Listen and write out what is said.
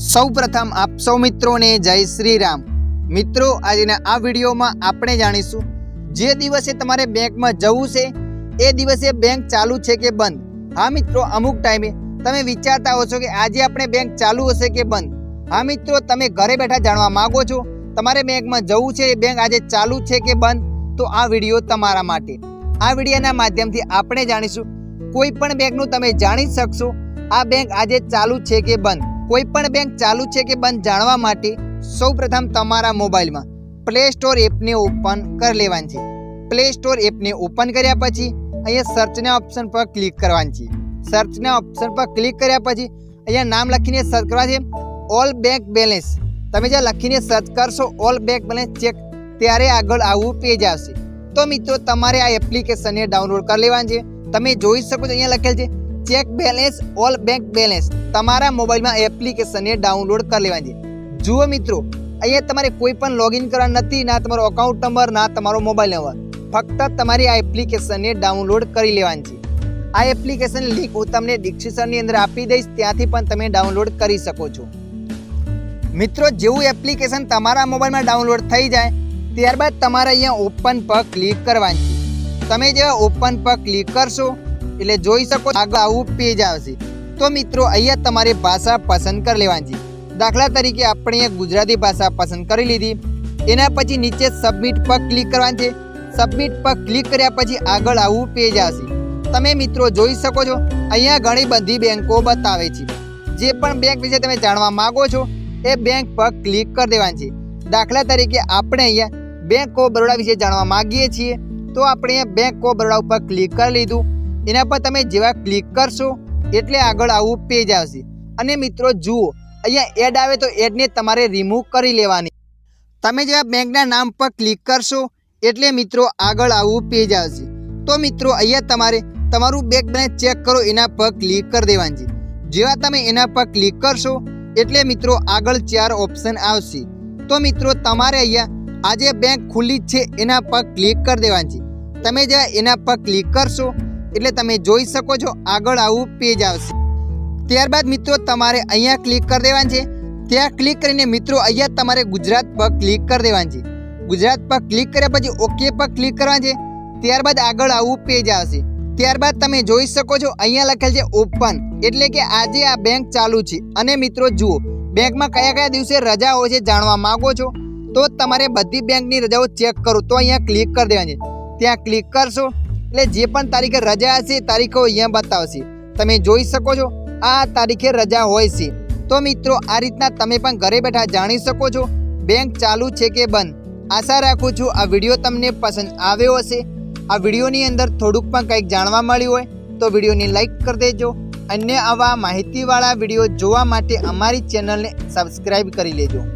સૌ પ્રથમ આપ સૌ મિત્રોને જય શ્રી રામ. મિત્રો, આજના આ વિડીયોમાં આપણે જાણીશું જે દિવસે તમારે બેંકમાં જવું છે, એ દિવસે બેંક ચાલુ છે કે બંધ? હા મિત્રો, અમુક ટાઈમે તમે વિચારતા હો છો કે આજે આપણે બેંક ચાલુ હશે કે બંધ? હા મિત્રો, તમે ઘરે બેઠા જાણવા માગો છો, તમારે બેંકમાં જવું છે, એ બેંક આજે ચાલુ છે કે બંધ? તો આ વીડિયો તમારા માટે. આ વિડીયોના માધ્યમથી આપણે જાણીશું, કોઈ પણ બેંકનું તમે જાણી શકશો, આ બેંક આજે ચાલુ છે કે બંધ? કોઈ પણ બેંક ચાલુ છે કે બંધ જાણવા માટે, સૌપ્રથમ તમારા મોબાઈલમાં પ્લે સ્ટોર એપને ઓપન કરી લેવાની છે. પ્લે સ્ટોર એપને ઓપન કર્યા પછી, અહીંયા સર્ચના ઓપ્શન પર ક્લિક કરવાની છે. સર્ચના ઓપ્શન પર ક્લિક કર્યા પછી, અહીંયા નામ લખીને સર્ચ કરવા છે ઓલ બેંક બેલેન્સ તમે જ્યાં લખીને સર્ચ કરશો ઓલ બેંક બેલેન્સ ચેક ત્યારે આગળ આવું પેજ આવશે. તો મિત્રો, તમારે આ એપ્લિકેશનને ડાઉનલોડ કરી લેવાની છે. તમે જોઈ શકો છો, અહીંયા લખેલ છે check balance, all bank balance તમારા મોબાઈલમાં એપ્લિકેશનને ડાઉનલોડ કરી લેવાની. છે જુઓ મિત્રો, અહીંયા તમારે કોઈ પણ લોગિન કરવા નથી, ના તમારો અકાઉન્ટ નંબર ના તમારો મોબાઈલ નંબર ફક્ત તમારી આ એપ્લિકેશનને ડાઉનલોડ કરી લેવાની છે. આ એપ્લિકેશન લિંક હું તમને ડિસ્ક્રિપ્શનની અંદર આપી દઈશ, ત્યાંથી પણ તમે ડાઉનલોડ કરી શકો છો. મિત્રો, જેવું એપ્લિકેશન તમારા મોબાઈલમાં ડાઉનલોડ થઈ જાય, ત્યારબાદ તમારે અહીંયા ઓપન પર ક્લિક કરવાની છે. તમે જેવા ઓપન પર ક્લિક કરશો એટલે જોઈ શકો આગળ આવું પેજ આવશે તો મિત્રો, અહીંયા તમારે ભાષા પસંદ કરી લેવાની છે. દાખલા તરીકે આપણે ગુજરાતી ભાષા પસંદ કરી લીધી. એના પછી નીચે સબમિટ પર ક્લિક કરવાની છે. સબમિટ પર ક્લિક કર્યા પછી આગળ આવું પેજ આવશે તમે મિત્રો જોઈ શકો છો, અહીંયા ઘણી બધી બેંકો બતાવે છે. જે પણ બેંક વિશે તમે જાણવા માગો છો, એ બેંક પર ક્લિક કરી દેવાની છે. દાખલા તરીકે આપણે અહીંયા બેંક ઓફ બરોડા વિશે જાણવા માગીએ છીએ, તો આપણે બેંક ઓફ બરોડા ઉપર ક્લિક કરી લીધું. એના પર તમે જેવા ક્લિક કરશો, એટલે આગળ આવું પેજ આવશે. અને મિત્રો, જુઓ, અહીંયા એડ આવે તો એડને તમારે રિમૂવ કરી લેવાની. તમે જેવા બેંકના નામ પર ક્લિક કરશો, એટલે મિત્રો, આગળ આવું પેજ આવશે. તો મિત્રો, અહીંયા તમારે, તમારું બેંક બેલેન્સ ચેક કરો, એના પર ક્લિક કરી દેવાની છે. જેવા તમે એના પર ક્લિક કરશો, એટલે મિત્રો, આગળ ચાર ઓપ્શન આવશે. તો મિત્રો, તમારે અહીંયા આજે બેંક ખુલ્લી છે, એના પર ક્લિક કરી દેવાની છે. તમે જેવા એના પર ક્લિક કરશો એટલે તમે જોઈ શકો છો, આગળ આવું પેજ આવશે. ત્યારબાદ મિત્રો, તમારે અહીંયા ક્લિક કરી દેવાનું છે. ત્યાં ક્લિક કરીને મિત્રો, અહીંયા તમારે ગુજરાત પર ક્લિક કરી દેવાનું છે. ગુજરાત પર ક્લિક કર્યા પછી ઓકે પર ક્લિક કરવાનું છે. ત્યારબાદ આગળ આવું પેજ આવશે. ત્યારબાદ તમે જોઈ શકો છો, અહીંયા લખેલ છે ઓપન એટલે કે આજે આ બેંક ચાલુ છે. અને મિત્રો, જુઓ બેંકમાં કયા કયા દિવસે રજા હોય છે જાણવા માગો છો? તો તમારે બધી બેંકની રજાઓ ચેક કરો. તો અહીંયા ક્લિક કરી દેવાની છે. ત્યાં ક્લિક કરશો. એટલે જે પણ તારીખે રજા હશે તારીખો અહીંયા બતાવશે. તમે જોઈ શકો છો, આ તારીખે રજા હોય છે. તો મિત્રો, આ રીતના તમે પણ ઘરે બેઠા જાણી શકો છો, બેંક ચાલુ છે કે બંધ. આશા રાખું છું આ વીડિયો તમને પસંદ આવ્યો હશે. આ વિડીયોની અંદર થોડુંક પણ કંઈક જાણવા મળ્યું હોય, તો વિડીયોને લાઈક કરી દેજો. અન્ય આવા માહિતીવાળા વીડિયો જોવા માટે અમારી ચેનલને સબસ્ક્રાઈબ કરી લેજો.